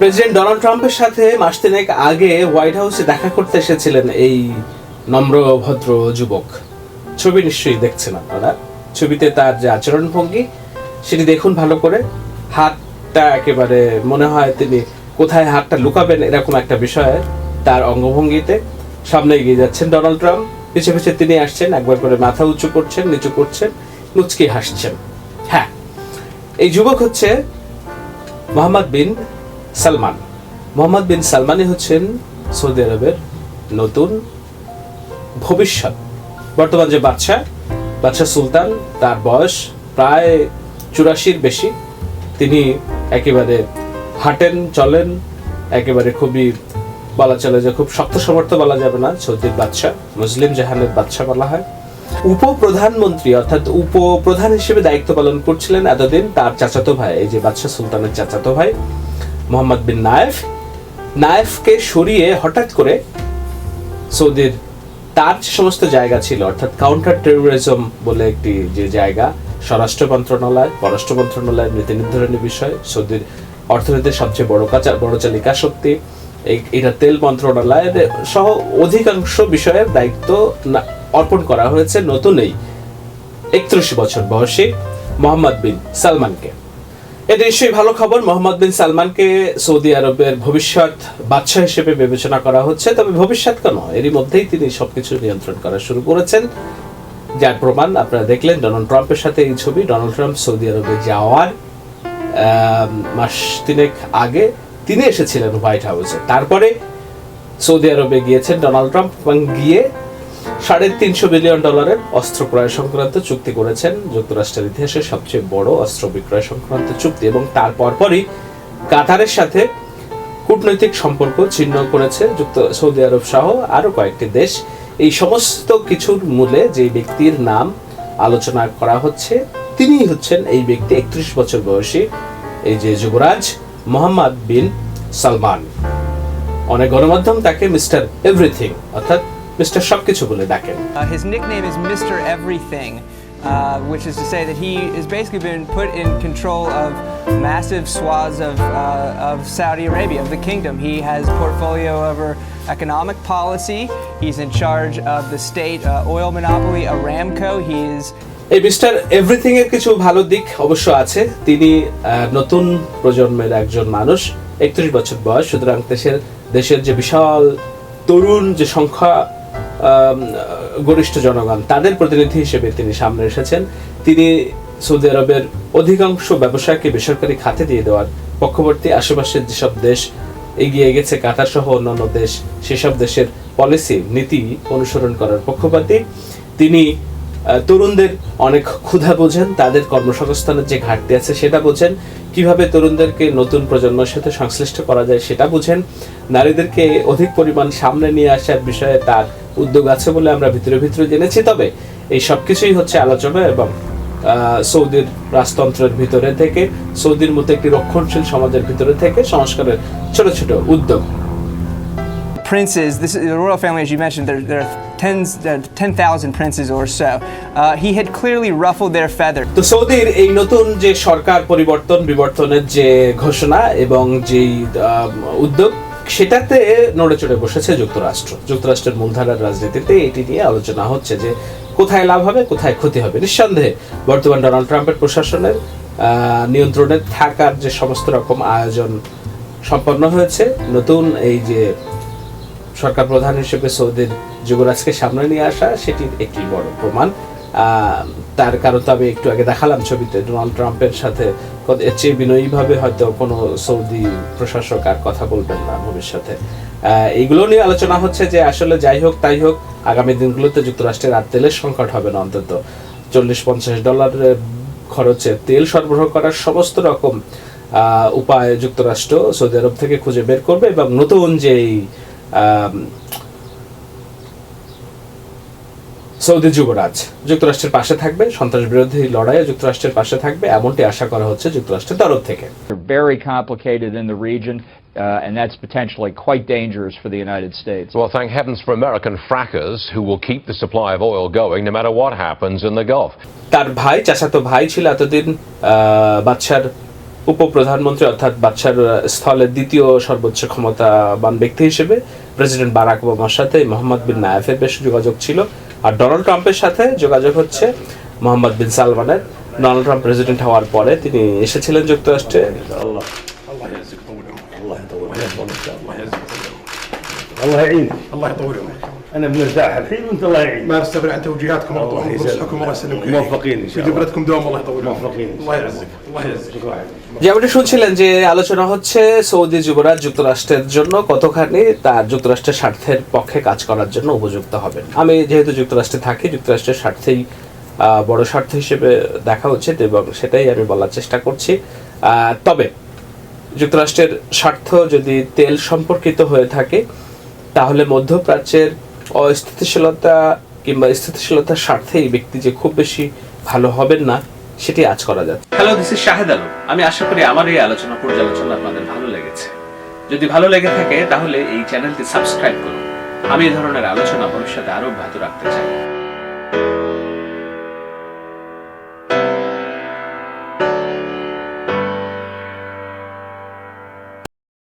President Donald ট্রাম্পের সাথে মাস তিনেক আগে হোয়াইট হাউসে দেখা করতে এসেছিলেন এই নম্র ভদ্র যুবক। ছবি নিশ্চয়ই দেখছেন আপনারা। ছবিতে তার যে আচরণ ভঙ্গি, সেটি দেখুন ভালো করে। হাতটা একেবারে মনে হয় তিনি কোথায় হাতটা লুকাবেন এরকম একটা বিষয়ে তার অঙ্গভঙ্গিতে। সামনে এগিয়ে যাচ্ছেন ডোনাল্ড ট্রাম্প। পিছে পিছে তিনি আসছেন, একবার করে মাথা উঁচু করছেন, নিচু করছেন, মুচকি হাসছেন। হ্যাঁ এই যুবক হচ্ছে মোহাম্মদ বিন সালমান। মোহাম্মদ বিন সালমানই হচ্ছেন সৌদি আরবের নতুন ভবিষ্যৎ। বর্তমান যে বাচ্চা বাচ্চা সুলতান, তার বয়স প্রায় চুরাশির বেশি। তিনি একেবারে হাঁটেন, চলেন, একেবারে খুবই বলা চলে যে খুব শক্ত সমর্থ বলা যাবে না, সৌদির বাচ্চা মুসলিম জাহানের বাচ্চা বলা হয়। উপপ্রধানমন্ত্রী অর্থাৎ উপপ্রধান হিসেবে দায়িত্ব পালন করছিলেন এতদিন তার চাচাতো ভাই, এই যে বাদশাহ সুলতানের চাচাতো ভাই। মোহাম্মদ বিন নায়েফ। নায়েফকে সরিয়ে হঠাৎ করে সৌদির তার যে সমস্ত জায়গা ছিল, অর্থাৎ কাউন্টার টেরোরিজম বলে একটি যে জায়গা, স্বরাষ্ট্র মন্ত্রণালয়, পররাষ্ট্র মন্ত্রণালয় নীতি নির্ধারণী বিষয়, সৌদির অর্থনীতির সবচেয়ে বড় কাজা বড় চালিকা শক্তি এটা তেল মন্ত্রণালয়ের সহ অধিকাংশ বিষয়ের দায়িত্ব অর্পণ করা হয়েছে নতুন এই একত্রিশ বছর বয়সী মোহাম্মদ বিন সালমানকে। এটা নিশ্চয়ই ভালো খবর। মোহাম্মদ বিন সালমানকে সৌদি আরবের ভবিষ্যৎ বাদশাহ হিসেবে বিবেচনা করা হচ্ছে, তবে ভবিষ্যৎ কেন এরই মধ্যেই তিনি সবকিছু নিয়ন্ত্রণ করা শুরু করেছেন। যার প্রমাণ আপনারা দেখলেন, ডোনাল্ড ট্রাম্পের সাথে এই ছবি, ডোনাল্ড ট্রাম্প সৌদি আরবে যাওয়ার মাস তিনেক আগে তিনি এসেছিলেন হোয়াইট হাউসে। তারপরে সৌদি আরবে গিয়েছেন ডোনাল্ড ট্রাম্প এবং গিয়ে সাড়ে তিনশো বিলিয়ন ডলারের অস্ত্র ক্রয় সংক্রান্ত চুক্তি করেছেন যুক্তরাষ্ট্রের ইতিহাসে সবচেয়ে বড় অস্ত্র বিক্রয় সংক্রান্ত চুক্তি এবং তার পরপরই কাতারের সাথে কূটনৈতিক সম্পর্ক ছিন্ন করেছে যুক্ত সৌদি আরব সহ আরও কয়েকটি দেশ। এই সমস্ত কিছুর মূলে যে ব্যক্তির নাম আলোচনা করা হচ্ছে, তিনিই হচ্ছেন এই ব্যক্তি একত্রিশ বছর বয়সী, এই যে যুবরাজ মোহাম্মদ বিন সালমান। অনেক গণমাধ্যম তাকে মিস্টার এভরিথিং, অর্থাৎ মিস্টার সবকিছু বলে ডাকেন Uh, his nickname is Mr. Everything, uh, which is to say that he has basically been put in control of massive swaths of, uh, of Saudi Arabia, of the kingdom. He has portfolio over economic policy. He's in charge of the state uh, oil monopoly, Aramco. He is এই mister everything এর কিছু ভালো দিক অবশ্য আছে তিনি আহ, নতুন প্রজন্মের একজন মানুষ একত্রিশ বছর বয়স সুতরাং দেশের দেশের যে বিশাল তরুণ যে সংখ্যা গরিষ্ঠ জনগণ, তাদের প্রতিনিধি হিসেবে তিনি সামনে এসেছেন। তিনি সৌদি আরবের অধিকাংশ ব্যবসাকে বেসরকারি খাতে দিয়ে দেওয়ার পক্ষবর্তী, আশেপাশের যেসব দেশ এগিয়ে গেছে, কাতার সহ অন্যান্য দেশ, সেসব দেশের পলিসি, নীতি অনুসরণ করার পক্ষপাতী। তিনি তরুণদের অনেক ক্ষুধা বোঝেন, তাদের কর্মসংস্থানের যে ঘাটতি আছে সেটা বোঝেন। কীভাবে তরুণদেরকে নতুন প্রজন্মের সাথে সংশ্লিষ্ট করা যায় সেটা বুঝেন। নারীদেরকে অধিক পরিমাণ সামনে নিয়ে আসার বিষয়ে তার উদ্যোগ আছে বলে আমরা ভিতরে ভিতরে জেনেছি তবে এই সব কিছুই হচ্ছে আলোচনা এবং সৌদির রাজতন্ত্রের ভিতরে থেকে সৌদির মতো একটি রক্ষণশীল সমাজের ভিতরে থেকে সংস্কারের ছোট ছোট উদ্যোগ princes. This is the royal family, as you mentioned. There, there are tens, uh, ten thousand princes or so. Uh, he had clearly ruffled their feathers. তো সৌদির এই নতুন যে সরকার পরিবর্তন বিবর্তনের যে ঘোষণা এবং যেই আম, উদ্যোগ সেটাতে নড়ে চড়ে বসেছে যুক্তরাষ্ট্র। যুক্তরাষ্ট্রের মূলধারার রাজনীতিতে এটি নিয়ে আলোচনা হচ্ছে যে কোথায় লাভ হবে, কোথায় ক্ষতি হবে। নিঃসন্দেহে বর্তমান ডোনাল্ড ট্রাম্পের প্রশাসনের নিয়ন্ত্রণে থাকার যে সমস্ত রকম আয়োজন সম্পন্ন হয়েছে, নতুন এই যে সরকার প্রধান হিসেবে সৌদির যুবরাজকে সামনে নিয়ে আসা, সেটির একটি বড় প্রমাণ। তার কারণ তো আমি একটু আগে দেখালাম ছবিতে, ডোনাল্ড ট্রাম্পের সাথে এর চেয়ে বিনয়ীভাবে হয়তো কোনো সৌদি প্রশাসক আর কথা বলবেন না ভবিষ্যতে। এইগুলো নিয়ে আলোচনা হচ্ছে যে আসলে যাই হোক তাই হোক, আগামী দিনগুলোতে যুক্তরাষ্ট্রের আর তেলের সংকট হবে না অন্তত। চল্লিশ পঞ্চাশ ডলারের খরচে তেল সরবরাহ করার সমস্ত রকম উপায় যুক্তরাষ্ট্র সৌদি আরব থেকে খুঁজে বের করবে এবং নতুন যেই আম, সৌদি যুবরাজ যুক্তরাষ্ট্রের পাশে থাকবে সন্ত্রাস বিরোধী লড়াইয়ে যুক্তরাষ্ট্রের পাশে থাকবে এমনটি আশা করা হচ্ছে যুক্তরাষ্ট্রের তরফ থেকে very complicated in the reason Uh, and that's potentially quite dangerous for the United States. Well, thank heavens for American frackers who will keep the supply of oil going no matter what happens in the Gulf. তার ভাই চাচাতো ভাই ছিল এতদিন বাচ্চার উপপ্রধানমন্ত্রী অর্থাৎ বাচ্চার স্থলে দ্বিতীয় সর্বোচ্চ ক্ষমতাবান ব্যক্তি হিসেবে প্রেসিডেন্ট বারাক ওবামার সাথে মোহাম্মদ বিন নায়েফের বেশ যোগাযোগ ছিল আর ডোনাল্ড ট্রাম্পের সাথে যোগাযোগ হচ্ছে মোহাম্মদ বিন সালমানের। ডোনাল্ড ট্রাম্প প্রেসিডেন্ট হওয়ার পরে তিনি এসেছিলেন যুক্তরাষ্ট্রে। আল্লাহ। الله يعزك طول عمرك الله يطول عمرك ان شاء الله الله يعزك الله يعينك الله يطول عمرك انا مرتاح الحين وانت الله يعينك ما نستغني عن توجيهاتكم الله وطموحكم يسلمك. ونصحكم الله يسلمك موفقين إن شاء في الله. بلدكم دوام الله يطول عمرك موفقين إن الله شاء يعزك الله يعزك شكرا যেমনটি শুনছিলেন যে আলোচনা হচ্ছে সৌদি যুবরাজ যুক্তরাষ্ট্রের জন্য কতখানি তার যুক্তরাষ্ট্রের স্বার্থের পক্ষে কাজ করার জন্য উপযুক্ত হবেন আমি যেহেতু যুক্তরাষ্ট্রে থাকি যুক্তরাষ্ট্রের স্বার্থেই আহ, বড় স্বার্থ হিসেবে দেখা উচিত এবং সেটাই আমি বলার চেষ্টা করছি আহ, তবে যুক্তরাষ্ট্রের স্বার্থ যদি তেল সম্পর্কিত হয়ে থাকে তাহলে মধ্যপ্রাচ্যের অস্থিতিশীলতা কিংবা স্থিতিশীলতার স্বার্থেই ব্যক্তি যে খুব বেশি ভালো হবেন না, সেটি আজ করা যাচ্ছে। Hello this is Shahed Alam আমি আশা করি আমার এই আলোচনা পর্যালোচনা আপনাদের ভালো লেগেছে। যদি ভালো লেগে থাকে, তাহলে এই চ্যানেলটি সাবস্ক্রাইব করুন। আমি এই ধরনের আলোচনা ভবিষ্যতে আরও অব্যাহত রাখতে চাই।